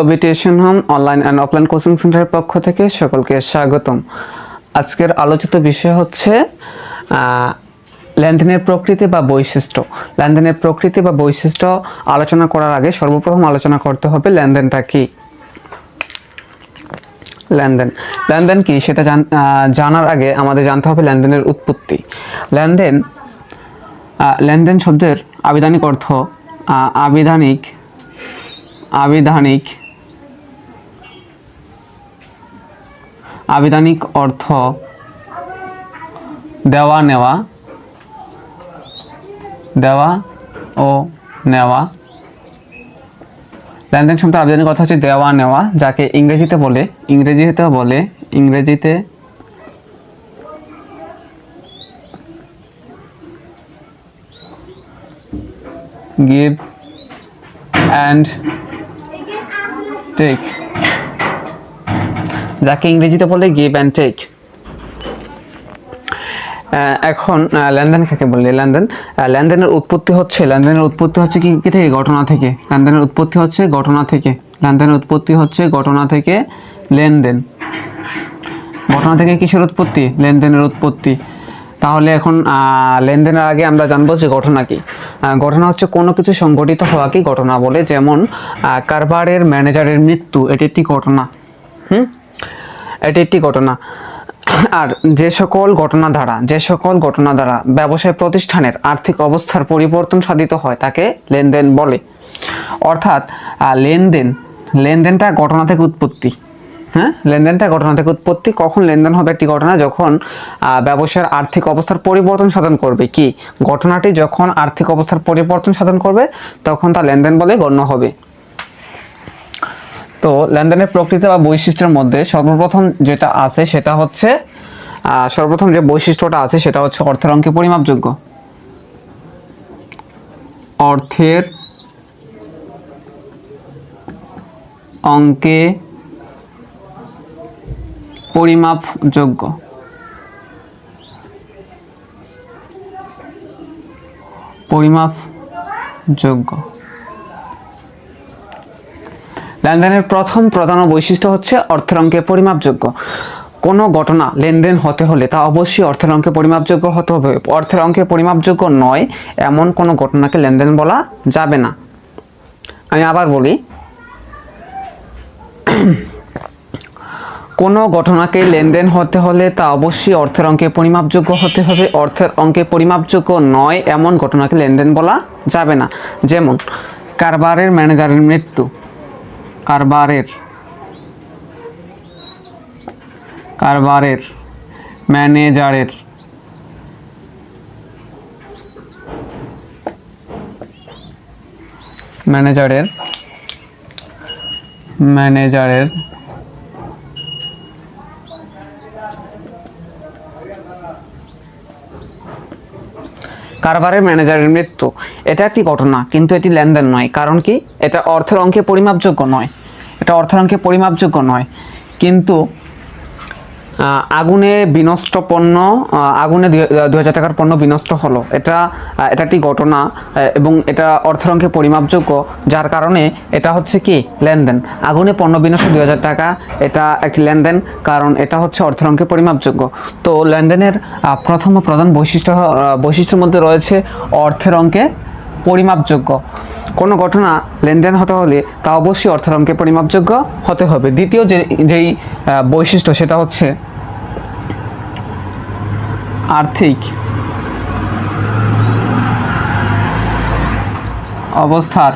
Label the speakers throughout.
Speaker 1: অবিটেশন home online and offline coaching সেন্টারের পক্ষ থেকে সকলকে স্বাগতম। আজকের আলোচিত বিষয় হচ্ছে লেনদেনের প্রকৃতি বা বৈশিষ্ট্য। লেনদেনের প্রকৃতি বা বৈশিষ্ট্য আলোচনা করার আগে সর্বপ্রথম আলোচনা করতে হবে লেনদেনটা কি? লেনদেন। লেনদেন কি? সেটা জানার আগে আমাদের জানতে হবে লেনদেনের উৎপত্তি। লেনদেন লেনদেন শব্দের আবিধানিক অর্থ আবিধানিক আবিধানিক আবিধানিক অর্থ দেওয়া নেওয়া, দেওয়া ও নেওয়া। লেনদেন শব্দের আবিধানিক অর্থ হচ্ছে দেওয়া নেওয়া, যাকে ইংরেজিতে বলে ইংরেজিতে বলে, ইংরেজিতে গিভ অ্যান্ড টেক যাকে ইংরেজিতে বলে গিভ অ্যান্ড টেক এখন লেনদেন কাকে বলে? লেনদেন লেনদেনের উৎপত্তি হচ্ছে লেনদেনের উৎপত্তি হচ্ছে কি কি থেকে? ঘটনা থেকে। লেনদেনের উৎপত্তি হচ্ছে ঘটনা থেকে। লেনদেনের উৎপত্তি হচ্ছে ঘটনা থেকে লেনদেন। ঘটনা থেকে কিসের উৎপত্তি? লেনদেনের উৎপত্তি। তাহলে এখন লেনদেনের আগে আমরা জানব যে ঘটনা কি। ঘটনা হচ্ছে কোনো কিছু সংঘটিত হওয়াকে ঘটনা বলে? যেমন কারবারের ম্যানেজারের মৃত্যু, এটি একটি ঘটনা। হুম? এটি একটি ঘটনা। আর যে সকল ঘটনা দ্বারা যে সকল ঘটনা দ্বারা ব্যবসায় প্রতিষ্ঠানের আর্থিক অবস্থার পরিবর্তন সাধিত হয়, তাকে লেনদেন বলে। অর্থাৎ লেনদেন, লেনদেনটা ঘটনা থেকে উৎপত্তি। হ্যাঁ? লেনদেনটা ঘটনা থেকে উৎপত্তি। কখন লেনদেন হবে একটি ঘটনা? যখন ব্যবসার আর্থিক অবস্থার পরিবর্তন সাধন করবে। কি? ঘটনাটি যখন আর্থিক অবস্থার পরিবর্তন সাধন করবে, তখন তা লেনদেন বলে গণ্য হবে। তো লেনদেনের প্রকৃতি বা বৈশিষ্ট্যের মধ্যে সর্বপ্রথম যেটা আছে সেটা হচ্ছে সর্বপ্রথম যে বৈশিষ্ট্যটা আছে সেটা হচ্ছে অর্থের অঙ্কে পরিমাপযোগ্য। অর্থের অঙ্কে পরিমাপযোগ্য। পরিমাপযোগ্য। লেনদেনের প্রথম প্রধান বৈশিষ্ট্য হচ্ছে অর্থের অঙ্কে পরিমাপযোগ্য। কোনো ঘটনা লেনদেন হতে হলে তা অবশ্যই অর্থের অঙ্কে পরিমাপযোগ্য হতে হবে। অর্থের অঙ্কে পরিমাপযোগ্য নয়, এমন কোনো ঘটনাকে লেনদেন বলা যাবে না। আমি আবার বলি, কোনো ঘটনাকে লেনদেন হতে হলে তা অবশ্যই অর্থের অঙ্কে পরিমাপযোগ্য হতে হবে। অর্থের অঙ্কে পরিমাপযোগ্য নয়, এমন ঘটনাকে লেনদেন বলা যাবে না। যেমন, কারবারের ম্যানেজারের মৃত্যু। কারবারের কারবারের ম্যানেজারের ম্যানেজারের ম্যানেজারের কারবারের ম্যানেজারের মৃত্যু। এটা একটি ঘটনা, কিন্তু এটি লেনদেন নয়, কারণ কি? এটা অর্থের অঙ্কে পরিমাপযোগ্য নয়। এটা অর্থের অঙ্কে পরিমাপযোগ্য নয়। কিন্তু আগুনে বিনষ্ট পণ্য আগুনে দু হাজার টাকার পণ্য বিনষ্ট হলো। এটা এটা একটি ঘটনা এবং এটা অর্থের অঙ্কে পরিমাপযোগ্য, যার কারণে এটা হচ্ছে কি? লেনদেন। আগুনে পণ্য বিনষ্ট দু হাজার টাকা, এটা একটি লেনদেন, কারণ এটা হচ্ছে অর্থের অঙ্কে পরিমাপযোগ্য। তো লেনদেনের প্রথম প্রধান বৈশিষ্ট্য বৈশিষ্ট্যের মধ্যে রয়েছে অর্থের অঙ্কে পরিমাপযোগ্য। কোনো ঘটনা লেনদেন হতে হলে তা অবশ্যই অর্থের অঙ্কে পরিমাপযোগ্য হতে হবে। দ্বিতীয় যে, যেই বৈশিষ্ট্য, সেটা হচ্ছে আর্থিক অবস্থার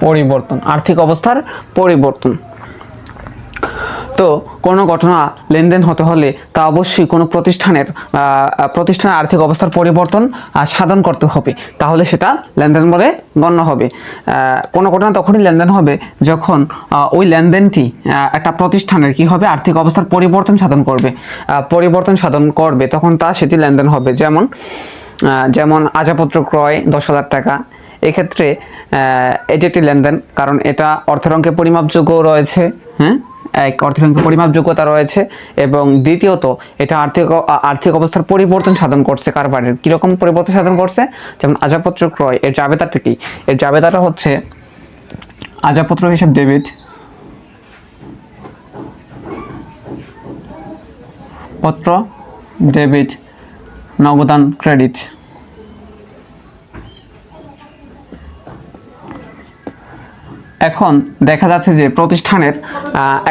Speaker 1: পরিবর্তন আর্থিক অবস্থার পরিবর্তন। তো কোনো ঘটনা লেনদেন হতে হলে তা অবশ্যই কোনো প্রতিষ্ঠানের প্রতিষ্ঠানের আর্থিক অবস্থার পরিবর্তন সাধন করতে হবে। তাহলে সেটা লেনদেন বলে গণ্য হবে। কোনো ঘটনা তখনই লেনদেন হবে যখন ওই লেনদেনটি একটা প্রতিষ্ঠানের কি হবে, আর্থিক অবস্থার পরিবর্তন সাধন করবে। পরিবর্তন সাধন করবে, তখন তা সেটি লেনদেন হবে। যেমন যেমন আজাপত্র ক্রয় দশ হাজার টাকা। এক্ষেত্রে এটি একটি লেনদেন, কারণ এটা অর্থের অঙ্কে পরিমাপযোগ্য রয়েছে হ্যাঁ? এক অর্থের অঙ্কে পরিমাপযোগ্যতা রয়েছে এবং দ্বিতীয়ত এটা আর্থিক আর্থিক অবস্থার পরিবর্তন সাধন করছে কারবারের। কীরকম পরিবর্তন সাধন করছে? যেমন আজাপত্র ক্রয়, এর জাবেদাটা কি? এর জাবেদাটা হচ্ছে আজাপত্র হিসাব ডেবিট, পত্র, ডেবিট, নগদান, ক্রেডিট। এখন দেখা যাচ্ছে যে প্রতিষ্ঠানের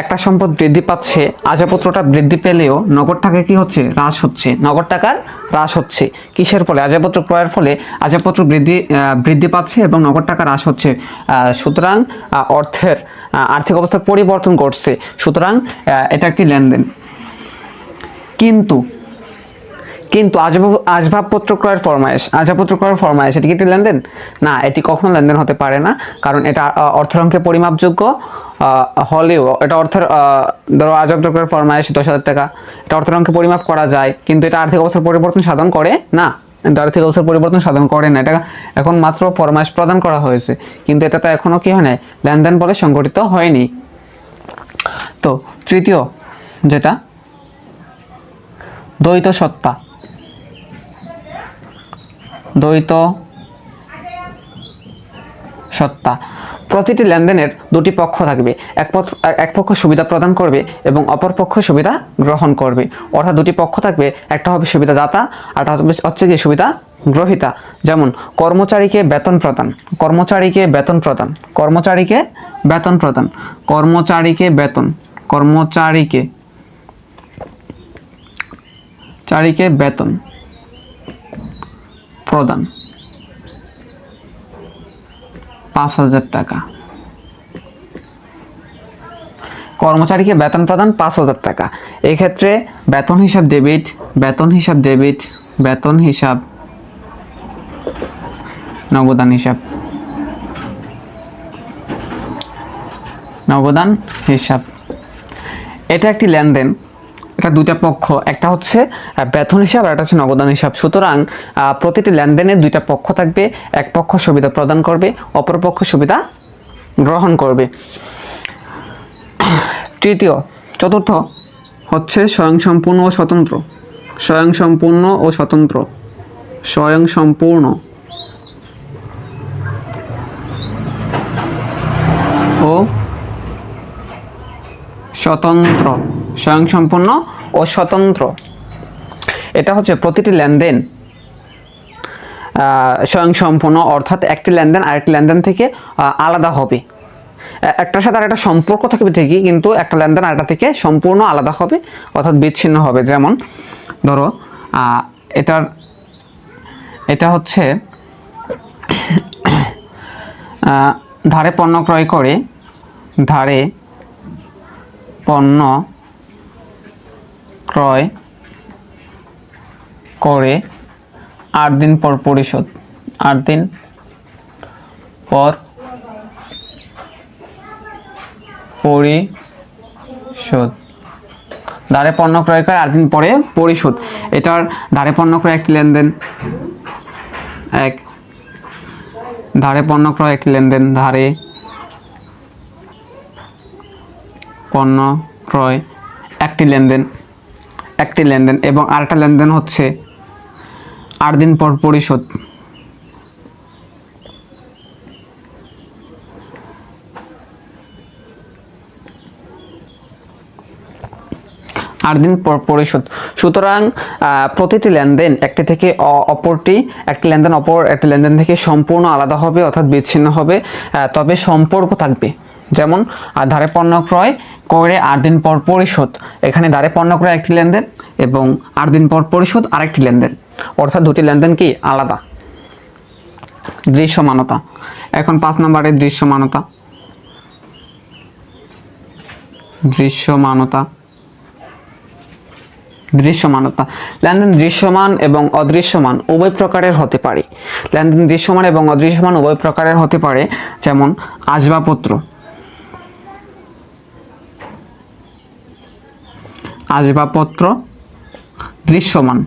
Speaker 1: একটা সম্পদ বৃদ্ধি পাচ্ছে আজাপত্রটা বৃদ্ধি পেলেও নগদ টাকা কি হচ্ছে? হ্রাস হচ্ছে। নগদ টাকার হ্রাস হচ্ছে। কিসের ফলে? আজাপত্র ক্রয়ের ফলে আজাপত্র বৃদ্ধি বৃদ্ধি পাচ্ছে এবং নগদ টাকা হ্রাস হচ্ছে। সুতরাং অর্থের আর্থিক অবস্থার পরিবর্তন ঘটছে। সুতরাং এটা একটি লেনদেন। কিন্তু কিন্তু আসবাব আসবাবপত্র ক্রয়ের ফরমায়েশ আসবাবপত্র ক্রয়ের ফরমায়েশ এটি কি একটি লেনদেন? না এটি কখনো লেনদেন হতে পারে না কারণ এটা আহ, অর্থের অঙ্কে পরিমাপযোগ্য হলেও এটা অর্থের ধরো আসবাবপত্র ক্রয়ের ফরমায়েশ দশ হাজার টাকা এটা অর্থের অঙ্কে পরিমাপ করা যায় কিন্তু এটা আর্থিক অবস্থার পরিবর্তন সাধন করে না এটা আর্থিক অবস্থার পরিবর্তন সাধন করে না এটা এখন মাত্র ফরমায়েশ প্রদান করা হয়েছে কিন্তু এটা তো এখনও কি হয় নাই লেনদেন বলে সংগঠিত হয়নি। তো তৃতীয় যেটা দ্বৈত সত্তা। দ্বৈত সত্তা। প্রতিটি লেনদেনের দুটি পক্ষ থাকবে। এক পক্ষ এক পক্ষ সুবিধা প্রদান করবে এবং অপর পক্ষ সুবিধা গ্রহণ করবে। অর্থাৎ দুটি পক্ষ থাকবে। একটা হবে সুবিধাদাতা আর হচ্ছে কি সুবিধা গ্রহিতা। যেমন, কর্মচারীকে বেতন প্রদান। কর্মচারীকে বেতন প্রদান। কর্মচারীকে বেতন প্রদান। কর্মচারীকে বেতন। কর্মচারীকে, চারীকে বেতন। প্রদান। পাঁচ হাজার টাকা। কর্মচারীকে বেতন প্রদান পাঁচ হাজার টাকা। এই ক্ষেত্রে বেতন হিসাব ডেবিট বেতন হিসাব ডেবিট বেতন হিসাব, নগদান হিসাব। নগদান হিসাব। এটা একটি লেনদেন। এটা দুইটা পক্ষ, একটা হচ্ছে বেতন হিসাব আর একটা হচ্ছে নগদান হিসাব। সুতরাং প্রতিটি লেনদেনের দুইটা পক্ষ থাকবে, এক পক্ষ সুবিধা প্রদান করবে, অপর পক্ষ সুবিধা গ্রহণ করবে। তৃতীয়, চতুর্থ হচ্ছে স্বয়ংসম্পূর্ণ ও স্বতন্ত্র। স্বয়ংসম্পূর্ণ ও স্বতন্ত্র। স্বয়ংসম্পূর্ণ। ও স্বতন্ত্র। স্বয়ংসম্পূর্ণ ও স্বতন্ত্র। এটা হচ্ছে প্রতিটি লেনদেন স্বয়ংসম্পূর্ণ, অর্থাৎ একটি লেনদেন আরেকটি লেনদেন থেকে আলাদা হবে। একটার সাথে আরেকটা সম্পর্ক থাকবে ঠিকই, কিন্তু একটা লেনদেন আরেকটা থেকে সম্পূর্ণ আলাদা হবে, অর্থাৎ বিচ্ছিন্ন হবে। যেমন, ধরো এটার, এটা হচ্ছে ধারে পণ্য ক্রয় করে, ধারে পণ্য ক্রয় করে আট দিন পর পরিশোধ। আট দিন পর পরিশোধ। ধারে পণ্য ক্রয় করে আট দিন পরে পরিশোধ। এটার ধারে পণ্য ক্রয় একটি লেনদেন। এক। ধারে পণ্য ক্রয় একটি লেনদেন। ধারে পণ্য ক্রয় একটি লেনদেন। একটি লেনদেন এবং আরেকটা লেনদেন হচ্ছে আট দিন পর পরিশোধ। আট দিন পর পরিশোধ। সুতরাং প্রতিটি লেনদেন একটি থেকে অপরটি, একটি লেনদেন অপর, একটি লেনদেন থেকে সম্পূর্ণ আলাদা হবে অর্থাৎ বিচ্ছিন্ন হবে। তবে সম্পর্ক থাকবে। যেমন ধারে পণ্য ক্রয় করে আট দিন পর পরিশোধ। এখানে ধারে পণ্য ক্রয় একটি লেনদেন এবং আট দিন পর পরিশোধ আরেকটি লেনদেন। অর্থাৎ দুটি লেনদেন কি? আলাদা। দৃশ্যমানতা। এখন পাঁচ নম্বরে দৃশ্যমানতা। দৃশ্যমানতা। দৃশ্যমানতা। লেনদেন দৃশ্যমান এবং অদৃশ্যমান উভয় প্রকারের হতে পারে। লেনদেন দৃশ্যমান এবং অদৃশ্যমান উভয় প্রকারের হতে পারে, যেমন, আসবাবপত্র। আসবাবপত্র দৃশ্যমান।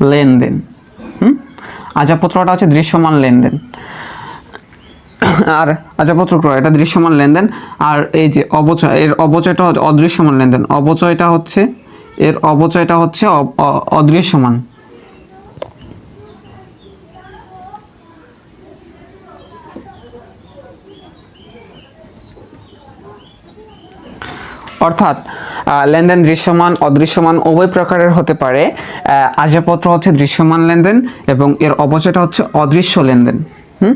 Speaker 1: লেনদেন, হুম? আসবাবপত্রটা হচ্ছে দৃশ্যমান লেনদেন। আর আজাপত্র ক্রয়, এটা দৃশ্যমান লেনদেন। আর এই যে অবচয়, এর অবচয়টা অদৃশ্যমান লেনদেন। অবচয়টা হচ্ছে, এর অবচয়টা হচ্ছে অদৃশ্যমান। অর্থাৎ লেনদেন দৃশ্যমান অদৃশ্যমান উভয় প্রকারের হতে পারে। আজাপত্র হচ্ছে দৃশ্যমান লেনদেন এবং এর অবচয়টা হচ্ছে অদৃশ্য লেনদেন। হুম?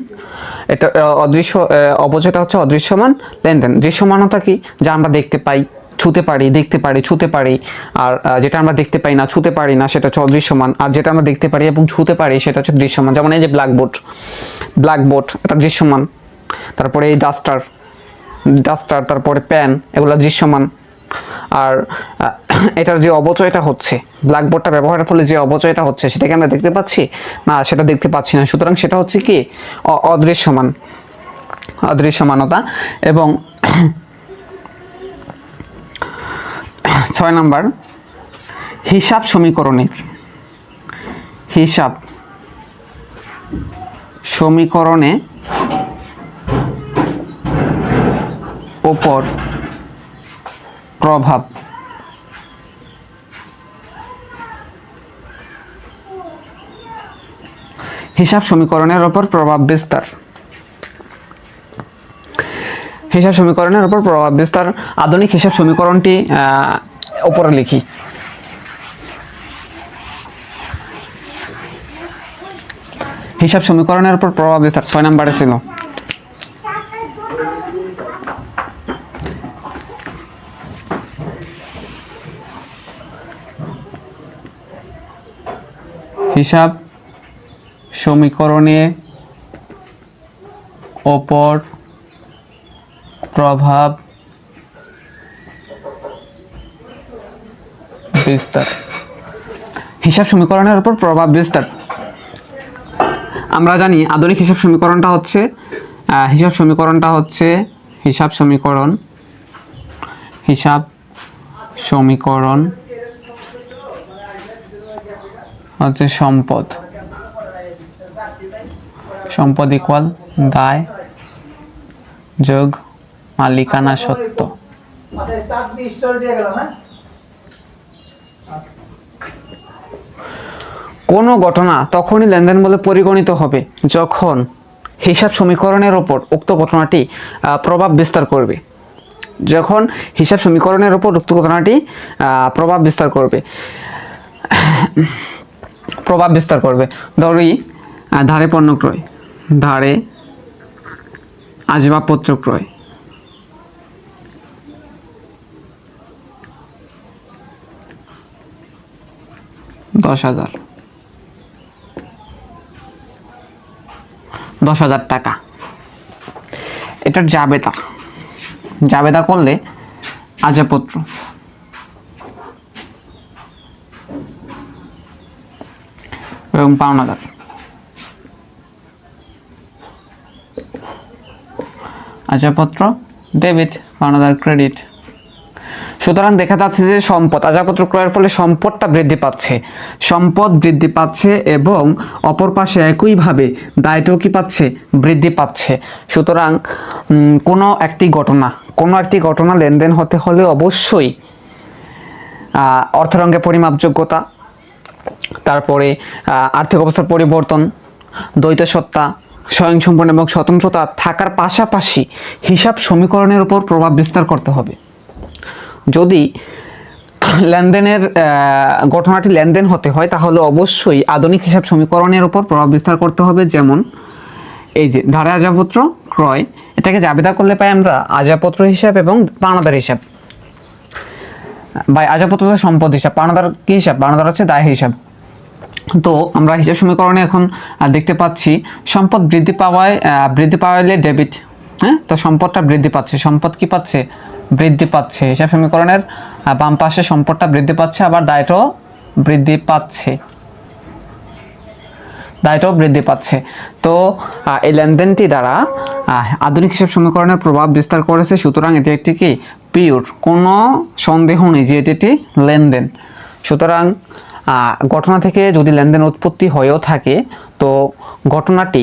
Speaker 1: এটা অদৃশ্য আহ, অবচয়টা হচ্ছে অদৃশ্যমান লেনদেন। দৃশ্যমানতা কি? যা আমরা দেখতে পাই ছুতে পারি দেখতে পারি ছুতে পারি। আর যেটা আমরা দেখতে পাই না ছুতে পারি না সেটা হচ্ছে অদৃশ্যমান। আর যেটা আমরা দেখতে পারি এবং ছুতে পারি সেটা হচ্ছে দৃশ্যমান। যেমন এই যে ব্ল্যাকবোর্ড ব্ল্যাকবোর্ড এটা দৃশ্যমান। তারপরে এই ডাস্টার ডাস্টার, তারপরে প্যান, এগুলো দৃশ্যমান। আর এটার যে অবচয়টা হচ্ছে ব্ল্যাকবোর্ডটা ব্যবহারের ফলে যে অবচয়টা হচ্ছে, সেটাকে আমরা দেখতে পাচ্ছি? না, সেটা দেখতে পাচ্ছি না। সুতরাং সেটা হচ্ছে কি? অদৃশ্যমান। অদৃশ্যমানতা এবং ছয় নাম্বার, হিসাব সমীকরণের। হিসাব সমীকরণে ওপর প্রভাব। হিসাব সমীকরণের ওপর প্রভাব বিস্তার। হিসাব সমীকরণের ওপর প্রভাব বিস্তার। আধুনিক হিসাব সমীকরণটি ওপরে লিখি। হিসাব সমীকরণের উপর প্রভাব বিস্তার, ছয় নম্বরে ছিল। হিসাব সমীকরণে ওপর প্রভাব বিস্তার। হিসাব সমীকরণের উপর প্রভাব বিস্তার। আমরা জানি আধুনিক হিসাব সমীকরণটা হচ্ছে হিসাব সমীকরণটা হচ্ছে হিসাব সমীকরণ হিসাব সমীকরণ হচ্ছে সম্পদ। সম্পদ ইকুয়াল দায়, যোগ, মালিকানা সত্য। কোনো ঘটনা তখনই লেনদেন বলে পরিগণিত হবে যখন হিসাব সমীকরণের ওপর উক্ত ঘটনাটি প্রভাব বিস্তার করবে। যখন হিসাব সমীকরণের ওপর উক্ত ঘটনাটি প্রভাব বিস্তার করবে। প্রভাব বিস্তার করবে। ধরি ধারে পণ্য ক্রয়, ধারে আসবাবপত্র ক্রয়। দশ হাজার। দশ হাজার টাকা। এটার জাবেদা। জাবেদা করলে আজাপত্র এবং পাওনাদার আজাপত্র ডেবিট পাওনাদার ক্রেডিট সুতরাং দেখা যাচ্ছে যে সম্পদ আজাপত্র ক্রয়ের ফলে সম্পদটা বৃদ্ধি পাচ্ছে। সম্পদ বৃদ্ধি পাচ্ছে এবং অপর পাশে একইভাবে দায়টাও কি পাচ্ছে? বৃদ্ধি পাচ্ছে। সুতরাং কোনো একটি ঘটনা, কোনো একটি ঘটনা লেনদেন হতে হলে অবশ্যই অর্থরঙ্গে পরিমাপযোগ্যতা তারপরে আর্থিক অবস্থার পরিবর্তন, দ্বৈত সত্তা স্বয়ংসম্পূর্ণ এবং স্বতন্ত্রতা থাকার পাশাপাশি হিসাব সমীকরণের উপর প্রভাব বিস্তার করতে হবে। যদি লেনদেনের ঘটনাটি লেনদেন হতে হয়, তাহলে অবশ্যই আধুনিক হিসাব সমীকরণের উপর প্রভাব বিস্তার করতে হবে। যেমন, এই যে ধারে আজাপত্র ক্রয়, এটাকে জাবেদা করলে পাই আমরা আজাপত্র হিসাব এবং পাওনাদার হিসাব। বা আজাপত্র সম্পদ হিসাব পাওনাদার কি হিসাব? পাওনাদার হচ্ছে দায় হিসাব। তো আমরা হিসাব সমীকরণে এখন দেখতে পাচ্ছি, সম্পদ বৃদ্ধি পাওয়ায় বৃদ্ধি পাওয়ালে ডেবিট হ্যাঁ? তো সম্পদটা বৃদ্ধি পাচ্ছে। সম্পদ কি পাচ্ছে? বৃদ্ধি পাচ্ছে। হিসাব সমীকরণের বাম পাশে সম্পদটা বৃদ্ধি পাচ্ছে, আবার দায়টাও বৃদ্ধি পাচ্ছে। দায়টাও বৃদ্ধি পাচ্ছে। তো এই লেনদেনটি দ্বারা আধুনিক হিসাব সমীকরণের প্রভাব বিস্তার করেছে, সুতরাং এটি একটি কি? পিওর কোনো সন্দেহ নেই যে এটি একটি লেনদেন। সুতরাং ঘটনা থেকে যদি লেনদেন উৎপত্তি হয়েও থাকে, তো ঘটনাটি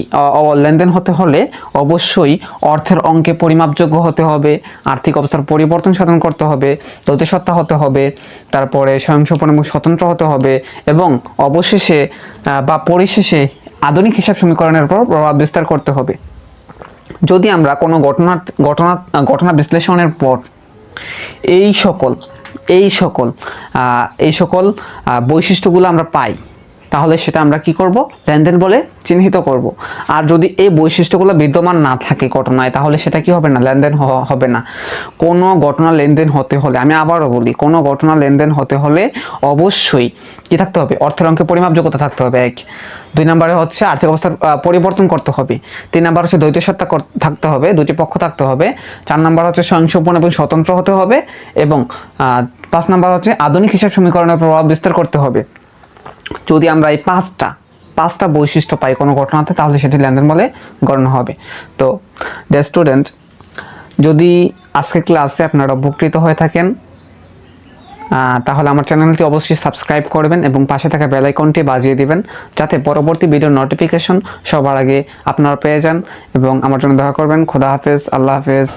Speaker 1: লেনদেন হতে হলে অবশ্যই অর্থের অঙ্কে পরিমাপযোগ্য হতে হবে, আর্থিক অবস্থার পরিবর্তন সাধন করতে হবে সত্তা হতে হবে, তারপরে স্বয়ংসম্পূর্ণ এবং স্বতন্ত্র হতে হবে এবং অবশেষে বা পরিশেষে আধুনিক হিসাব সমীকরণের উপর প্রভাব বিস্তার করতে হবে। যদি আমরা কোনো ঘটনা ঘটনা ঘটনা বিশ্লেষণের পর এই সকল এই সকল এই সকল বৈশিষ্ট্যগুলো আমরা পাই। তাহলে সেটা আমরা কি করব? লেনদেন বলে চিহ্নিত করব। আর যদি এই বৈশিষ্ট্যগুলো বিদ্যমান না থাকে ঘটনায়, তাহলে সেটা কি হবে না? লেনদেন হবে না। কোনো ঘটনা লেনদেন হতে হলে, আমি আবারও বলি, কোনো ঘটনা লেনদেন হতে হলে অবশ্যই কি থাকতে হবে? অর্থের অঙ্কে পরিমাপযোগ্যতা থাকতে হবে, এক। দুই নম্বরে হচ্ছে আর্থিক অবস্থার পরিবর্তন করতে হবে। তিন নাম্বার হচ্ছে দ্বৈত সত্তা থাকতে হবে দুটি পক্ষ থাকতে হবে। চার নাম্বার হচ্ছে স্বয়ংসম্পূর্ণ এবং স্বতন্ত্র হতে হবে এবং পাঁচ নাম্বার হচ্ছে আধুনিক হিসাব সমীকরণের প্রভাব বিস্তার করতে হবে। যদি আমরা এই পাঁচটা পাঁচটা বৈশিষ্ট্য পাই কোনো ঘটনাতে, তাহলে সেটি লেনদেন বলে গণ্য হবে। তো দ্য স্টুডেন্ট যদি আজকের ক্লাসে আপনারা উপকৃত হয়ে থাকেন তাহলে আমার চ্যানেলটি অবশ্যই সাবস্ক্রাইব করবেন এবং পাশে থাকা বেল আইকনটি বাজিয়ে দিবেন, যাতে পরবর্তী ভিডিওর নোটিফিকেশন সবার আগে আপনারা পেয়ে যান। এবং আমার জন্য দেখা করবেন। খোদা হাফেজ, আল্লাহ হাফেজ।